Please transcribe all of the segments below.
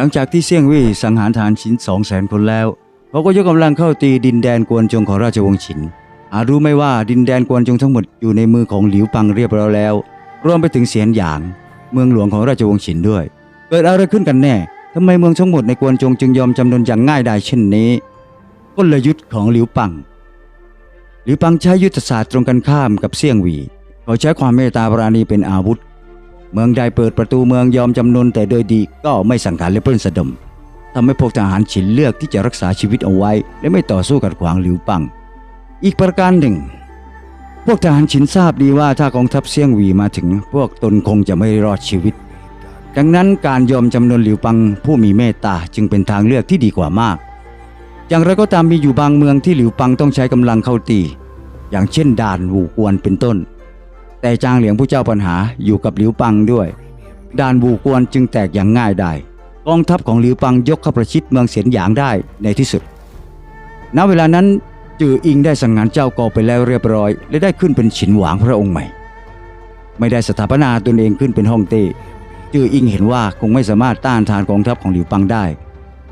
หลังจากที่เซี่ยงวี่สังหารฐานฉินสองแสนคนแล้วเขาก็ยกกำลังเข้าตีดินแดนกวนจงของราชวงศ์ฉิน อาจรู้ไม่ว่าดินแดนกวนจงทั้งหมดอยู่ในมือของหลิวปังเรียบร้อยแล้ว รวมไปถึงเสียนหยาง เมืองหลวงของราชวงศ์ฉินด้วย เกิดอะไรขึ้นกันแน่ทำไมเมืองทั้งหมดในกวนจงจึงยอมจำนนอย่างง่ายดายเช่นนี้กลยุทธ์ของหลิวปัง หลิวปังใช้ยุทธศาสตร์ตรงกันข้ามกับเซี่ยงวีเขาใช้ความเมตตาปราณีเป็นอาวุธ เมืองใดเปิดประตูเมืองยอมจำนนแต่โดยดีก็ไม่สังหารและปล้นสะดมทำให้พวกทหารฉินเลือกที่จะรักษาชีวิตเอาไว้ และไม่ต่อสู้กัดขวางหลิวปัง อีกประการหนึ่ง พวกทหารฉินทราบดีว่าถ้ากองทัพเซี่ยงหวีมาถึง พวกตนคงจะไม่รอดชีวิต ดังนั้นการยอมจำนนหลิวปังผู้มีเมตตาจึงเป็นทางเลือกที่ดีกว่ามาก อย่างไรก็ตามมีอยู่บางเมืองที่หลิวปังต้องใช้กำลังเข้าตี อย่างเช่นด่านหูกวนเป็นต้น แต่จางเหลียงผู้เจ้าปัญหาอยู่กับหลิวปังด้วย ด่านบูกวนจึงแตกอย่างง่ายได้กองทัพของหลิวปังยกเข้าประชิดเมืองเสียนหยางได้ในที่สุด ณ เวลานั้นจืออิงได้สังหารเจ้ากอไปแล้วเรียบร้อย และได้ขึ้นเป็นฉินหวางพระองค์ใหม่ ไม่ได้สถาปนาตนเองขึ้นเป็นฮ่องเต้จืออิงเห็นว่าคงไม่สามารถต้านทานกองทัพของหลิวปังได้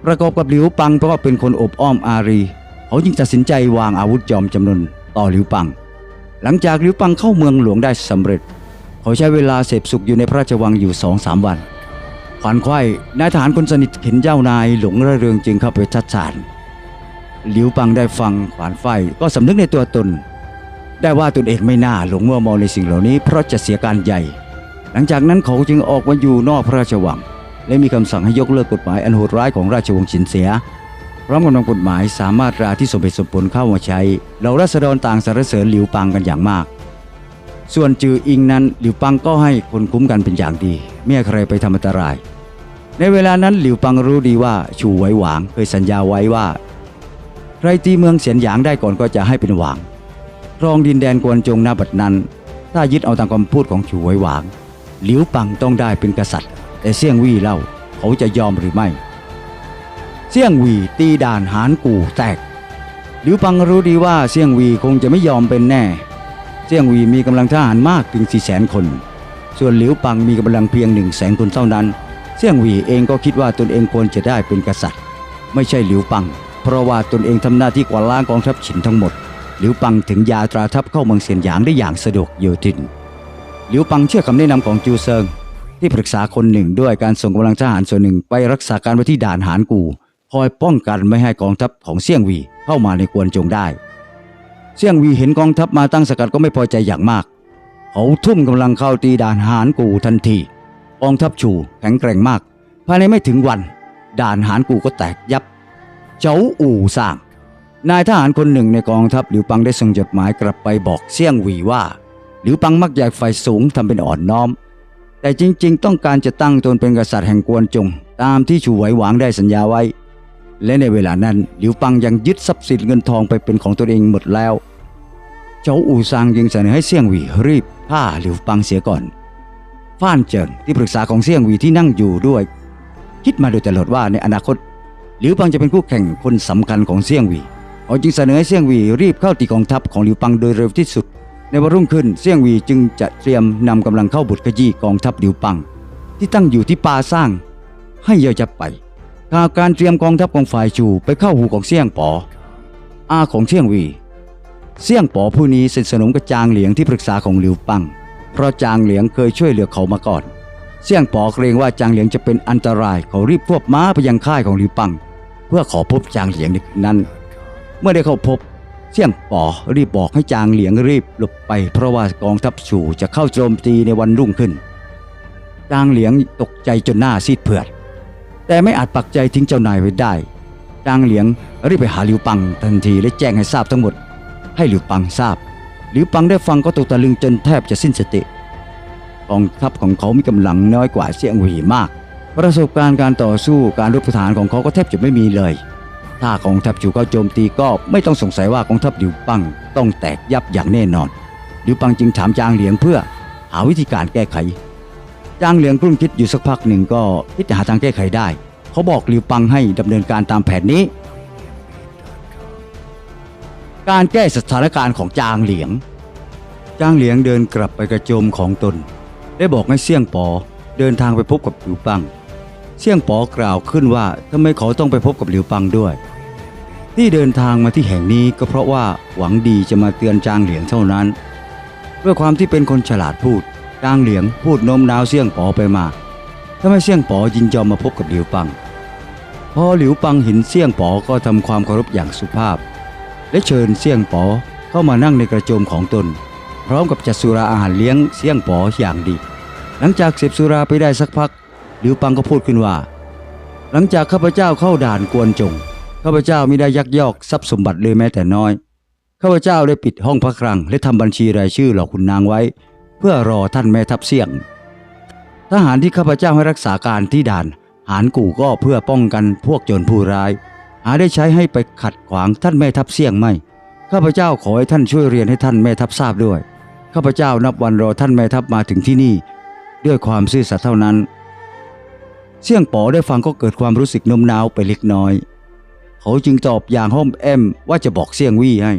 ประกอบกับหลิวปังเพราะว่าเป็นคนอบอ้อมอารี เขาจึงตัดสินใจวางอาวุธยอมจำนวนต่อหลิวปัง หลังจากหลิวปังเข้าเมืองหลวงได้สำเร็จ เขาใช้เวลาเสพสุขอยู่ในพระราชวังอยู่สองสามวันขวัญไขว้นายทหารคนสนิทเห็นเจ้านายหลงระเริงจึงเข้าไปทัดทานหลิวปังได้ฟังขวานไฟก็สำนึกในตัวตน ได้ว่าตนเองไม่น่าหลงมัวมองในสิ่งเหล่านี้เพราะจะเสียการใหญ่ หลังจากนั้นเขาจึงออกมาอยู่นอกพระราชวัง และมีคำสั่งให้ยกเลิกกฎหมายอันโหดร้ายของราชวงศ์ฉินเสีย พร้อมกับนำกฎหมายสามารถราที่สมเหตุสมผลเข้ามาใช้เราราษฎรต่างสรรเสริญหลิวปังกันอย่างมาก ส่วนจืออิงนั้นหลิวปังก็ให้คนคุ้มกันเป็นอย่างดีไม่ให้ใครไปทำอันตราย ในเวลานั้นหลิวปังรู้ดีว่าชูไว้หวางเคยสัญญาไว้ว่า ใครตีเมืองเสียนหยางได้ก่อนก็จะให้เป็นหวางครองดินแดนกวนจงนาบัดนั้น ถ้ายึดเอาตามคำพูดของชูไว้หวางหลิวปังต้องได้เป็นกษัตริย์ แต่เสี่ยงวี่เล่าเขาจะยอมหรือไม่ เสี่ยงวีตีด่านหานกูแตก หลิวปังรู้ดีว่าเสี่ยงวีคงจะไม่ยอมเป็นแน่ เสี่ยงวีมีกำลังทหารมากถึงสี่แสนคน ส่วนหลิวปังมีกำลังเพียงหนึ่งแสนคนเท่านั้น เสี่ยงวีเองก็คิดว่าตนเองควรจะได้เป็นกษัตริย์ ไม่ใช่หลิวปัง เพราะว่าตนเองทำหน้าที่กวาดล้างกองทัพฉินทั้งหมด หลิวปังถึงยาตราทัพเข้าเมืองเซียนหยางได้อย่างสะดวกโยทิน หลิวปังเชื่อคำแนะนำของจูเซิงที่ปรึกษาคนหนึ่งด้วยการส่งกำลังทหารส่วนหนึ่งไปรักษาการไว้ที่ด่านหานกู คอยป้องกันไม่ให้กองทัพของเซี่ยงวีเข้ามาในกวนจงได้ เซี่ยงวีเห็นกองทัพมาตั้งสกัดก็ไม่พอใจอย่างมาก เขาทุ่มกำลังเข้าตีด่านหานกูทันที กองทัพชูแข็งแกร่งมาก ภายในไม่ถึงวัน ด่านหานกูก็แตกยับ เจ้าอู่สร้างนายทหารคนหนึ่งในกองทัพหลิวปังได้ส่งจดหมายกลับไปบอกเซี่ยงวีว่าหลิวปังมักอยากไฟสูงทำเป็นอ่อนน้อม แต่จริงๆ ต้องการจะตั้งตนเป็นกษัตริย์แห่งกวนจง ตามที่ชูไหวหวางได้สัญญาไว้ และในเวลานั้นหลิวปังยังยึดทรัพย์สินเงินทองไปเป็นของตัวเองหมดแล้ว เจ้าอู่ซางยังเสนอให้เซี่ยงหวีรีบฆ่าหลิวปังเสียก่อนฟ้านเจิงที่ปรึกษาของเซี่ยงหวีที่นั่งอยู่ด้วย คิดมาโดยตลอดว่าในอนาคตหลิวปังจะเป็นคู่แข่งคนสำคัญของเซี่ยงหวีเขาจึงเสนอให้เซี่ยงหวีรีบเข้าตีกองทัพของหลิวปังโดยเร็วที่สุด ในวันรุ่งขึ้นเซี่ยงหวีจึงจะเตรียมนำกำลังเข้าบุตรขยี้กองทัพหลิวปัง ที่ตั้งอยู่ที่ปาสร้าง ให้เยาจะไป ข่าวการเตรียมกองทัพของฝ่ายชูไปเข้าหูของเซี่ยงปอ อาของเซี่ยงวีเซี่ยงปอผู้นี้สนิทสนมกับจางเหลียงที่ปรึกษาของหลิวปัง เพราะจางเหลียงเคยช่วยเหลือเขามาก่อนเซี่ยงปอเกรงว่าจางเหลียงจะเป็นอันตราย เขารีบควบม้าไปยังค่ายของหลิวปัง เพื่อขอพบจางเหลียงในคืนนั้น เมื่อได้เข้าพบ เสี่ยงปอรีบบอกให้จางเหลียงรีบหลบไป เพราะว่ากองทัพชูจะเข้าโจมตีในวันรุ่งขึ้น จางเหลียงตกใจจนหน้าซีดเผือด แต่ไม่อาจปักใจทิ้งเจ้านายไว้ได้จางเหลียงรีบไปหาหลิวปังทันทีและแจ้งให้ทราบทั้งหมด ให้หลิวปังทราบหลิวปังได้ฟังก็ตกตะลึงจนแทบจะสิ้นสติกองทัพของเขามีกำลังน้อยกว่าเสี่ยงหวีมาก ประสบการณ์การต่อสู้การรบฐานของเขาก็แทบจะไม่มีเลย ถ้ากองทัพจูเข้าโจมตีก็ไม่ต้องสงสัยว่ากองทัพหลิวปังต้องแตกยับอย่างแน่นอนหลิวปังจึงถามจางเหลียงเพื่อหาวิธีการแก้ไข จางเหลียงกลุ้มคิดอยู่สักพักหนึ่งก็คิดจะหาทางแก้ไขได้ เขาบอกหลิวปังให้ดำเนินการตามแผนนี้ การแก้สถานการณ์ของจางเหลียง จางเหลียงเดินกลับไปกระโจมของตน ได้บอกให้เสี่ยงปอเดินทางไปพบกับหลิวปัง เสี่ยงป๋อกล่าวขึ้นว่าทำไมเขาต้องไปพบกับหลิวปังด้วย ที่เดินทางมาที่แห่งนี้ก็เพราะว่าหวังดีจะมาเตือนจางเหลียงเท่านั้น ด้วยความที่เป็นคนฉลาดพูด จางเหลียงพูดโน้มน้าวเสี่ยงป๋อไปมาทำให้เสี่ยงป๋อยินยอมมาพบกับหลิวปัง พอหลิวปังเห็นเสี่ยงป๋อก็ทำความเคารพอย่างสุภาพ และเชิญเสี่ยงป๋อเข้ามานั่งในกระโจมของตน พร้อมกับจัดสุราอาหารเลี้ยงเสี่ยงป๋ออย่างดี หลังจากเสพสุราไปได้สักพักหลิวปังก็พูดขึ้นว่า หลังจากข้าพเจ้าเข้าด่านกวนจงข้าพเจ้าไม่ได้ยักยอกทรัพย์สมบัติเลยแม้แต่น้อยข้าพเจ้าได้ปิดห้องพักครัง และทำบัญชีรายชื่อหล่าขุนนางไว้ เพื่อรอท่านแม่ทัพเสี่ยง ทหารที่ข้าพเจ้าให้รักษาการที่ด่าน หารกู่ก็เพื่อป้องกันพวกโจรผู้ร้าย หาได้ใช้ให้ไปขัดขวางท่านแม่ทัพเสี่ยงไม่ ข้าพเจ้าขอให้ท่านช่วยเรียนให้ท่านแม่ทัพทราบด้วย ข้าพเจ้านับวันรอท่านแม่ทัพมาถึงที่นี่ ด้วยความซื่อสัตย์เท่านั้น เสี่ยงป๋อได้ฟังก็เกิดความรู้สึกโน้มน้าวไปเล็กน้อย เขาจึงตอบอย่างห้อมแอมว่าจะบอกเสี่ยงวี่ให้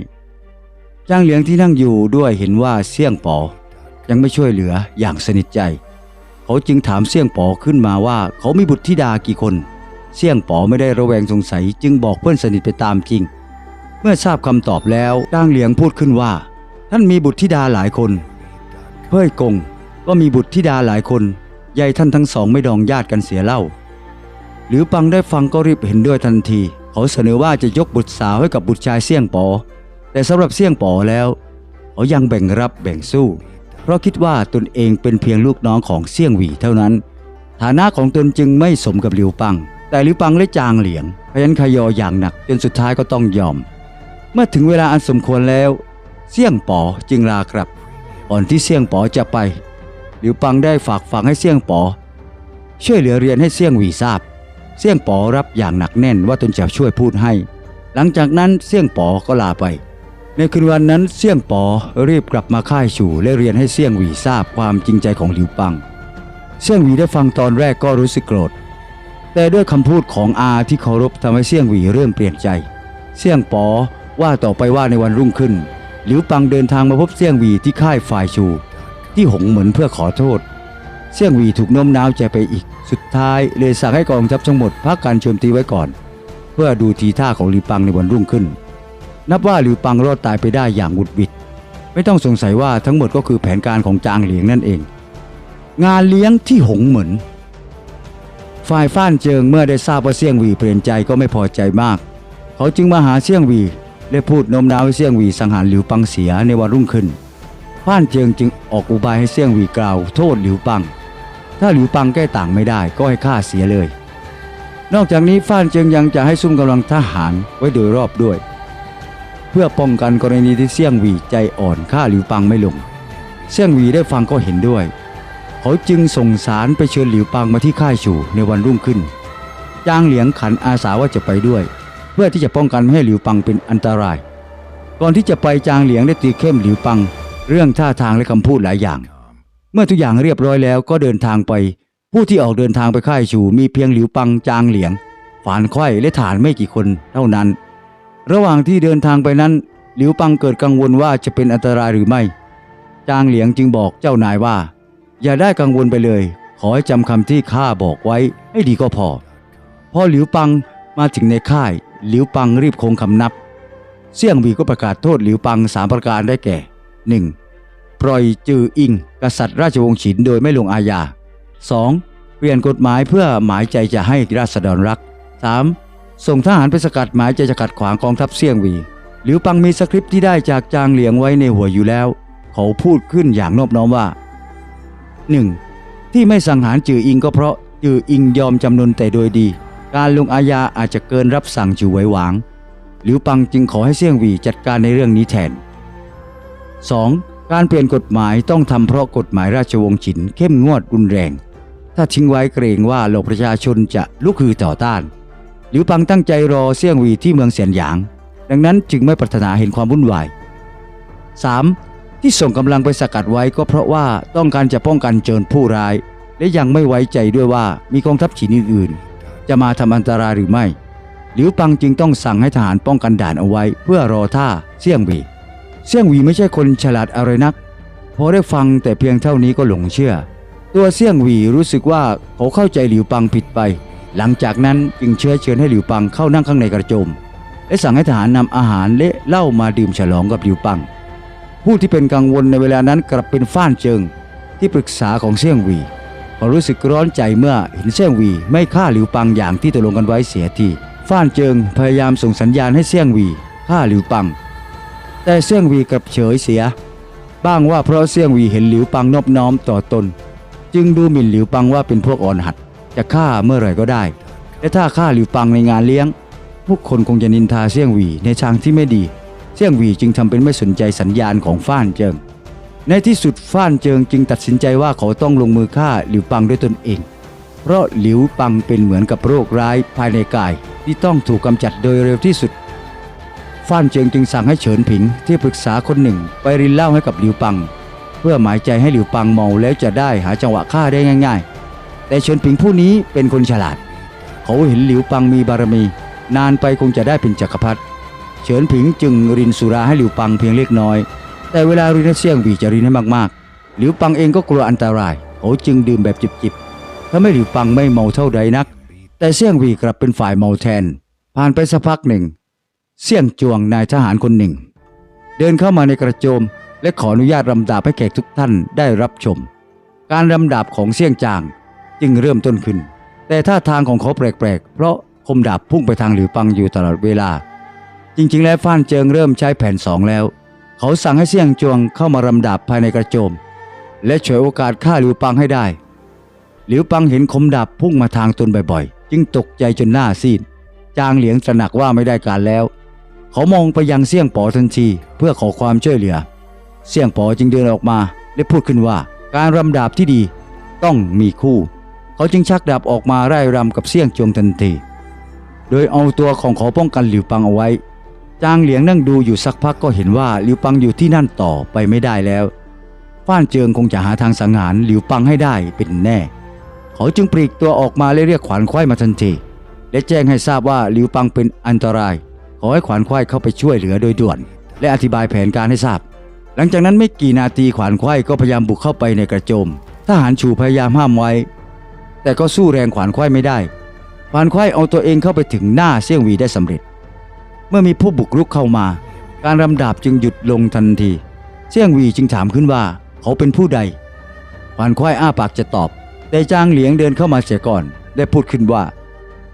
จ้างเหลียงที่นั่งอยู่ด้วยเห็นว่าเสี่ยงป๋อ ยังไม่ช่วยเหลืออย่างสนิทใจ เขาจึงถามเสี่ยงป๋อขึ้นมาว่าเขามีบุตรธิดากี่คน เสี่ยงป๋อไม่ได้ระแวงสงสัยจึงบอกเพื่อนสนิทไปตามจริง เมื่อทราบคำตอบแล้วจ้างเหลียงพูดขึ้นว่า ท่านมีบุตรธิดาหลายคน เพ่ยกงก็มีบุตรธิดาหลายคนยายท่านทั้งสองไม่ดองญาติกันเสียเล่า หรือปังได้ฟังก็รีบเห็นด้วยทันที เขาเสนอว่าจะยกบุตรสาวให้กับบุตรชายเสี่ยงป๋อแต่สำหรับเสี่ยงป๋อแล้ว เขายังแบ่งรับแบ่งสู้ ราะคิดว่าตนเองเป็นเพียงลูกน้องของเสี่ยงหวีเท่านั้น ฐานะของตนจึงไม่สมกับหลิวปัง แต่หลิวปังและจางเหลียงพยันขยออย่างหนักจนสุดท้ายก็ต้องยอม เมื่อถึงเวลาอันสมควรแล้วเสี่ยงป๋อจึงลากลับก่อนที่เสี่ยงป๋อจะไป หลิวปังได้ฝากฝังให้เสี่ยงป๋อช่วยเหลือเรียนให้เสี่ยงหวีทราบเสี่ยงป๋อรับอย่างหนักแน่นว่าตนจะช่วยพูดให้ หลังจากนั้นเสี่ยงป๋อก็ลาไป ในคืนวันนั้นเสี่ยงป๋อรีบกลับมาค่ายชูและเรียนให้เสี่ยงหวีทราบความจริงใจของหลิวปัง เสี่ยงหวีได้ฟังตอนแรกก็รู้สึกโกรธ แต่ด้วยคำพูดของอาที่เคารพทำให้เสี่ยงหวีเริ่มเปลี่ยนใจ เสี่ยงป๋อว่าต่อไปว่าในวันรุ่งขึ้น หลิวปังเดินทางมาพบเสี่ยงหวีที่ค่ายฝ่ายชูที่หงเหมือนเพื่อขอโทษ เสี่ยงหวีถูกโน้มน้าวใจไปอีก สุดท้ายเลยสั่งให้กองทัพทั้งหมดพักการโจมตีไว้ก่อน เพื่อดูทีท่าของหลิวปังในวันรุ่งขึ้น นับว่าหลิวปังรอดตายไปได้อย่างบุดบิด ไม่ต้องสงสัยว่าทั้งหมดก็คือแผนการของจางเหลียงนั่นเอง งานเลี้ยงที่หงเหมือนฝ่ายฟ้านเจิงเมื่อได้ทราบว่าเสี่ยงหวีเปลี่ยนใจก็ไม่พอใจมาก เขาจึงมาหาเสี่ยงหวีและพูดโน้มน้าวให้เสี่ยงหวีสังหารหลิวปังเสียในวันรุ่งขึ้นฟ้านเจิงจึงออกอุบายให้เสี่ยงหวีกล่าวโทษหลิวปัง ถ้าหลิวปังแก้ต่างไม่ได้ก็ให้ฆ่าเสียเลย นอกจากนี้ฟ้านเจิงยังจะให้ซุ่มกำลังทหารไว้โดยรอบด้วย เพื่อป้องกันกรณีที่เสี่ยงหวีใจอ่อนฆ่าหลิวปังไม่ลง เสี่ยงหวีได้ฟังก็เห็นด้วย เขาจึงส่งสารไปเชิญหลิวปังมาที่ค่ายชูในวันรุ่งขึ้น จางเหลียงขันอาสาว่าจะไปด้วย เพื่อที่จะป้องกันไม่ให้หลิวปังเป็นอันตราย ก่อนที่จะไปจางเหลียงได้ตีเข้มหลิวปัง เรื่องท่าทางและคำพูดหลายอย่าง เมื่อทุกอย่างเรียบร้อยแล้วก็เดินทางไป ผู้ที่ออกเดินทางไปค่ายชูมีเพียงหลิวปังจางเหลียงฝานไข้และฐานไม่กี่คนเท่านั้น ระหว่างที่เดินทางไปนั้น หลิวปังเกิดกังวลว่าจะเป็นอันตรายหรือไม่ จางเหลียงจึงบอกเจ้านายว่า อย่าได้กังวลไปเลย ขอให้จำคำที่ข้าบอกไว้ให้ดีก็พอ พอหลิวปังมาถึงในค่าย หลิวปังรีบคงคำนับ เสี่ยงวีก็ประกาศโทษหลิวปังสามประการได้แก่ 1. ปล่อยจืออิง กษัตริย์ราชวงศ์ฉินโดยไม่ลงอาญา 2. เปลี่ยนกฎหมายเพื่อหมายใจจะให้ราษฎรรัก 3. ส่งทหารไปสกัดหมายใจจะขัดขวางกองทัพเสี่ยงวี หลิวปังมีสคริปต์ที่ได้จากจางเหลียงไว้ในหัวอยู่แล้ว เขาพูดขึ้นอย่างนอบน้อมว่า 1. ที่ไม่สังหารจืออิงก็เพราะจืออิงยอมจำนนแต่โดยดี การลงอาญาอาจจะเกินรับสั่งจือไว้หวาง หลิวปังจึงขอให้เสี่ยงวีจัดการในเรื่องนี้แทน 2. การเปลี่ยนกฎหมายต้องทำเพราะกฎหมายราชวงศ์ฉินเข้มงวดรุนแรง ถ้าทิ้งไว้เกรงว่าเหล่าประชาชนจะลุกฮือต่อต้าน หลิวปังตั้งใจรอเสี่ยงวีที่เมืองเสียนหยาง ดังนั้นจึงไม่ปรารถนาเห็นความวุ่นวาย 3. ที่ส่งกำลังไปสกัดไว้ก็เพราะว่าต้องการจะป้องกันโจรผู้ร้าย และยังไม่ไว้ใจด้วยว่ามีกองทัพฉินอื่นๆ จะมาทำอันตรายหรือไม่ หลิวปังจึงต้องสั่งให้ทหารป้องกันด่านเอาไว้ เพื่อรอท่าเสี่ยงวีเสี่ยงวีไม่ใช่คนฉลาดอะไรนัก พอได้ฟังแต่เพียงเท่านี้ก็หลงเชื่อ ตัวเสี่ยงวีรู้สึกว่าเขาเข้าใจหลิวปังผิดไป หลังจากนั้นจึงเชื้อเชิญให้หลิวปังเข้านั่งข้างในกระโจม และสั่งให้ทหารนำอาหารและเหล้ามาดื่มฉลองกับหลิวปัง ผู้ที่เป็นกังวลในเวลานั้นกลับเป็นฟ้านเจิง ที่ปรึกษาของเซี่ยงวีเขารู้สึกร้อนใจเมื่อเห็นเซี่ยงวีไม่ฆ่าหลิวปังอย่างที่ตกลงกันไว้เสียทีฟ้านเจิงพยายามส่งสัญญาณให้เซี่ยงวีฆ่าหลิวปัง แต่เซี่ยงวีกลับเฉยเสีย บ้างว่าเพราะเซี่ยงวีเห็นหลิวปังนอบน้อมต่อตน จึงดูหมิ่นหลิวปังว่าเป็นพวกอ่อนหัด จะฆ่าเมื่อไหร่ก็ได้ และถ้าฆ่าหลิวปังในงานเลี้ยงผู้คนคงจะนินทาเซี่ยงหวีในทางที่ไม่ดีเซี่ยงหวีจึงทำเป็นไม่สนใจสัญญาณของฟ้านเจิง ในที่สุดฟ้านเจิงจึงตัดสินใจว่าเขาต้องลงมือฆ่าหลิวปังด้วยตนเอง เพราะหลิวปังเป็นเหมือนกับโรคร้ายภายในกาย ที่ต้องถูกกำจัดโดยเร็วที่สุดฟ้านเจิงจึงสั่งให้เฉินผิงที่ปรึกษาคนหนึ่ง ไปรินเหล้าให้กับหลิวปัง เพื่อหมายใจให้หลิวปังเมาแล้วจะได้หาจังหวะฆ่าได้ง่าย แต่เฉินผิงผู้นี้เป็นคนฉลาด เขาเห็นหลิวปังมีบารมี นานไปคงจะได้เป็นจักรพรรดิเฉินผิงจึงรินสุราให้หลิวปังเพียงเล็กน้อย แต่เวลารินให้เสี่ยงหวีจะรินให้มากๆ หลิวปังเองก็กลัวอันตรายเขาจึงดื่มแบบจิบๆถ้าไม่หลิวปังไม่เมาเท่าใดนัก แต่เสี่ยงหวีกลับเป็นฝ่ายเมาแทน ผ่านไปสักพักหนึ่ง เสี่ยงจวงนายทหารคนหนึ่ง เดินเข้ามาในกระโจม และขออนุญาตรำดาบให้แขกทุกท่านได้รับชม การรำดาบของเสี่ยงจาง จึงเริ่มต้นขึ้น แต่ท่าทางของเขาแปลกๆ เพราะคมดาบพุ่งไปทางหลิวปังอยู่ตลอดเวลา จริงๆ แล้วฟ้านเจิงเริ่มใช้แผนสองแล้ว เขาสั่งให้เสี่ยงจวงเข้ามารำดาบภายในกระโจม และฉวยโอกาสฆ่าหลิวปังให้ได้ หลิวปังเห็นคมดาบพุ่งมาทางตนบ่อยๆ จึงตกใจจนหน้าซีดจางเหลียงตระหนักว่าไม่ได้การแล้ว เขามองไปยังเสี่ยงป๋อทันทีเพื่อขอความช่วยเหลือ เสี่ยงป๋อจึงเดินออกมาและพูดขึ้นว่าการรำดาบที่ดีต้องมีคู่ เขาจึงชักดาบออกมาไล่รำกับเสี่ยงจวงทันที โดยเอาตัวของเขาป้องกันหลิวปังเอาไว้ จางเหลียงนั่งดูอยู่สักพักก็เห็นว่าหลิวปังอยู่ที่นั่นต่อไปไม่ได้แล้วฟ้านเจิงคงจะหาทางสังหารหลิวปังให้ได้เป็นแน่ เขาจึงปลีกตัวออกมาและเรียกขวานควายมาทันที และแจ้งให้ทราบว่าหลิวปังเป็นอันตราย ขอให้ขวานควายเข้าไปช่วยเหลือโดยด่วน และอธิบายแผนการให้ทราบ หลังจากนั้นไม่กี่นาทีขวานควายก็พยายามบุกเข้าไปในกระโจม ทหารชูพยายามห้ามไว้ แต่ก็สู้แรงขวานควายไม่ได้ ขวานควายเอาตัวเองเข้าไปถึงหน้าเสี่ยงวีได้สำเร็จ เมื่อมีผู้บุกรุกเข้ามา การรำดาบจึงหยุดลงทันที เสี่ยงวีจึงถามขึ้นว่าเขาเป็นผู้ใด ขวานควายอ้าปากจะตอบ แต่จางเหลียงเดินเข้ามาเสียก่อน ได้พูดขึ้นว่า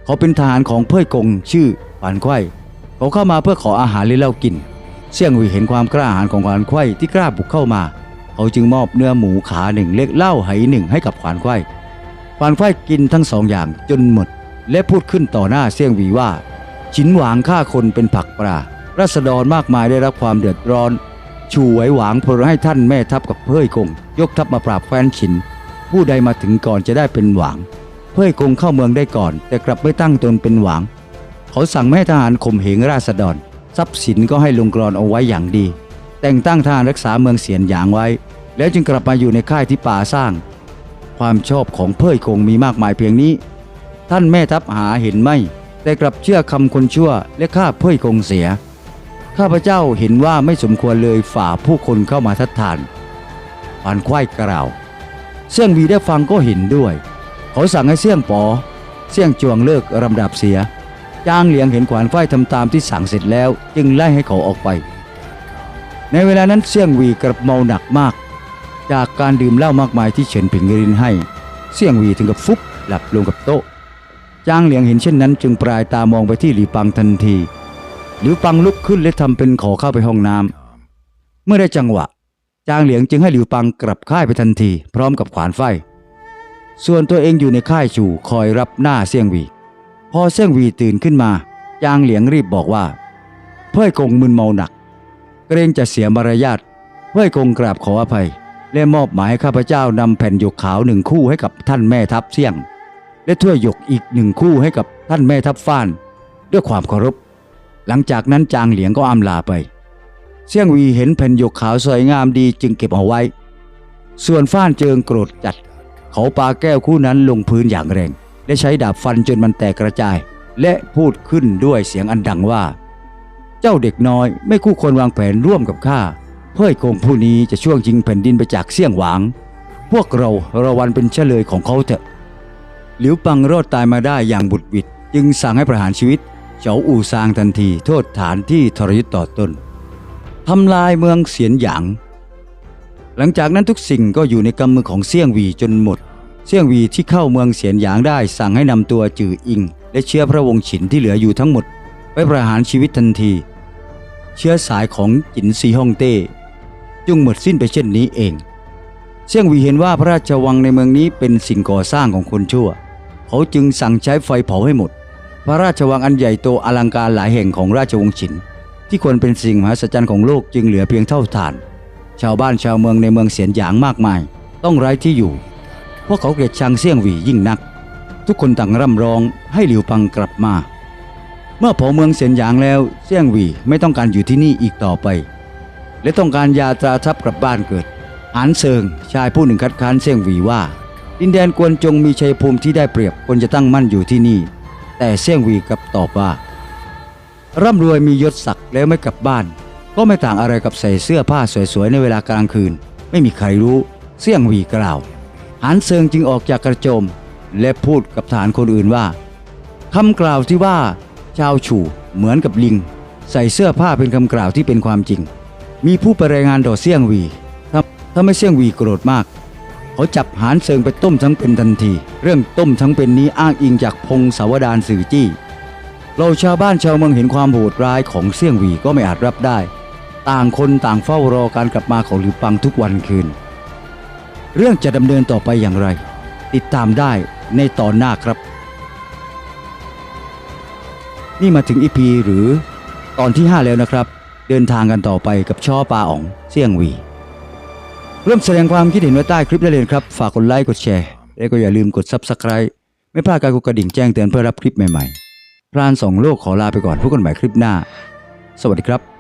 เขาเป็นทหารของเพ่ยกงชื่อขวานควายเขาเข้ามาเพื่อขออาหารและเหล้ากิน เสี่ยงวีเห็นความกล้าหาญของขวานควายที่กล้าบุกเข้ามา เขาจึงมอบเนื้อหมูขาหนึ่งเล็กเหล้าไหหนึ่งให้กับขวานควาย ขวานควายกินทั้งสองอย่างจนหมด และพูดขึ้นต่อหน้าเสี่ยงหวีว่า ฉินหวางฆ่าคนเป็นผักปลารัษฎรมากมายได้รับความเดือดร้อน ชูไหวหวางพลให้ท่านแม่ทัพกับเพ่ยกง ยกทัพมาปราบแฟนฉิน ผู้ใดมาถึงก่อนจะได้เป็นหวาง เพ่ยกงเข้าเมืองได้ก่อน แต่กลับไม่ตั้งตนเป็นหวาง เขาสั่งไม่ทหารข่มเหงราษฎร ทรัพย์สินก็ให้ลงกรอนเอาไว้อย่างดี แต่งตั้งทหารรักษาเมืองเสียนหยางไว้ แล้วจึงกลับมาอยู่ในค่ายที่ป่าสร้าง ความชอบของเพ่ยคงมีมากมายเพียงนี้ ท่านแม่ทัพหาเห็นไม่ แต่กลับเชื่อคำคนชั่วและฆ่าเพ่ยคงเสีย ข้าพเจ้าเห็นว่าไม่สมควรเลยฝ่าผู้คนเข้ามาทัดทานผ่านควายกล่าว เสี่ยงวีได้ฟังก็เห็นด้วย เขาสั่งให้เสี่ยงปอ เสี่ยงจวงเลิกรำดับเสียจางเหลียงเห็นขวานฝ้ายทำตามที่สั่งเสร็จแล้ว จึงไล่ให้เขาออกไป ในเวลานั้นเสี่ยงวีกลับเมาหนักมาก จากการดื่มเหล้ามากมายที่เฉินผิงรินให้ เสี่ยงวีถึงกับฟุบหลับลงกับโต๊ะ จางเหลียงเห็นเช่นนั้น จึงปลายตามองไปที่หลีปังทันทีหลิวปังลุกขึ้นและทำเป็นขอเข้าไปห้องน้ำเมื่อได้จังหวะ จางเหลียงจึงให้หลิวปังกลับค่ายไปทันที พร้อมกับขวานไฟ ส่วนตัวเองอยู่ในค่ายชูคอยรับหน้าเสี่ยงวี พอเสี่ยงวีตื่นขึ้นมา จางเหลียงรีบบอกว่า เพื่อยกงมึนเมาหนัก เกรงจะเสียมารยาทเพื่อยกงกราบขออภัย และมอบหมายให้ข้าพเจ้านำแผ่นหยกขาวหนึ่งคู่ให้กับท่านแม่ทัพเสี่ยง และถ้วยหยกอีกหนึ่งคู่ให้กับท่านแม่ทัพฟ้าน ด้วยความเคารพ หลังจากนั้นจางเหลียงก็อำลาไป เสี่ยงวีเห็นแผ่นหยกขาวสวยงามดีจึงเก็บเอาไว้ ส่วนฟ้านเจิงโกรธจัด เขาปาแก้วคู่นั้นลงพื้นอย่างแรงได้ใช้ดาบฟันจนมันแตกกระจาย และพูดขึ้นด้วยเสียงอันดังว่า เจ้าเด็กน้อยไม่คู่ควรวางแผนร่วมกับข้า เพื่อให้โกงผู้นี้จะช่วงชิงแผ่นดินไปจากเสี่ยงหวาง พวกเราระวันเป็นเฉลยของเขาเถอะ หลิวปังรอดตายมาได้อย่างบุดวิดจึงสั่งให้ประหารชีวิตเฉาอู่ซางทันทีโทษฐานที่ทรยศต่อตนทำลายเมืองเสียนหยาง หลังจากนั้นทุกสิ่งก็อยู่ในกำมือของเซี่ยงวีจนหมดเซี่ยงวีที่เข้าเมืองเสียนหยางได้สั่งให้นำตัวจืออิง และเชื้อพระวงศ์ฉินที่เหลืออยู่ทั้งหมด ไปประหารชีวิตทันที เชื้อสายของจินซีฮ่องเต้ จึงหมดสิ้นไปเช่นนี้เองเซี่ยงวีเห็นว่าพระราชวังในเมืองนี้เป็นสิ่งก่อสร้างของคนชั่ว เขาจึงสั่งใช้ไฟเผาให้หมด พระราชวังอันใหญ่โตอลังการหลายแห่งของราชวงศ์ฉิน ที่ควรเป็นสิ่งมหัศจรรย์ของโลกจึงเหลือเพียงเท่าฐาน ชาวบ้านชาวเมืองในเมืองเสียนหยางมากมาย ต้องไร้ที่อยู่พวกเขาเกลียดชังเซี่ยงหวียิ่งนัก ทุกคนต่างร่ำร้องให้หลิวปังกลับมา เมื่อเผาเมืองเสียนหยางแล้วเซี่ยงหวีไม่ต้องการอยู่ที่นี่อีกต่อไป และต้องการยาตราทัพกลับบ้านเกิดหานเซิงชายผู้หนึ่งคัดค้านเซี่ยงหวีว่า ดินแดนกวนจงมีชัยภูมิที่ได้เปรียบคนจะตั้งมั่นอยู่ที่นี่ แต่เซี่ยงหวีกลับตอบว่า ร่ำรวยมียศศักดิ์แล้วไม่กลับบ้าน ก็ไม่ต่างอะไรกับใส่เสื้อผ้าสวยๆในเวลากลางคืน ไม่มีใครรู้เซี่ยงหวีกล่าวหานเซิงจึงออกจากกระโจม และพูดกับทหารคนอื่นว่าคำกล่าวที่ว่าชาวฉู่เหมือนกับลิง ใส่เสื้อผ้าเป็นคำกล่าวที่เป็นความจริง มีผู้ไปรายงานต่อเซี่ยงวีถ้าถ้าไม่เซี่ยงวีโกรธมาก เขาจับหานเซิงไปต้มทั้งเป็นทันที เรื่องต้มทั้งเป็นนี้อ้างอิงจากพงศาวดารสื่อจี้เราชาวบ้านชาวเมืองเห็นความโหดร้ายของเซี่ยงวีก็ไม่อาจรับได้ ต่างคนต่างเฝ้ารอการกลับมาของหลิวปังทุกวันคืน เรื่องจะดำเนินต่อไปอย่างไร ติดตามได้ในตอนหน้าครับ นี่มาถึงอีพีหรือตอนที่ 5 แล้วนะครับ เดินทางกันต่อไปกับช่อปลาอ๋องเสี่ยงวีร่วมแสดงความคิดเห็นไว้ใต้คลิปได้เลยครับ ฝากกดไลค์กดแชร์ และก็อย่าลืมกด Subscribe ไม่พลาดการกดกระดิ่งแจ้งเตือนเพื่อรับคลิปใหม่ๆพรานสองโลกขอลาไปก่อนพบกันใหม่คลิปหน้า สวัสดีครับ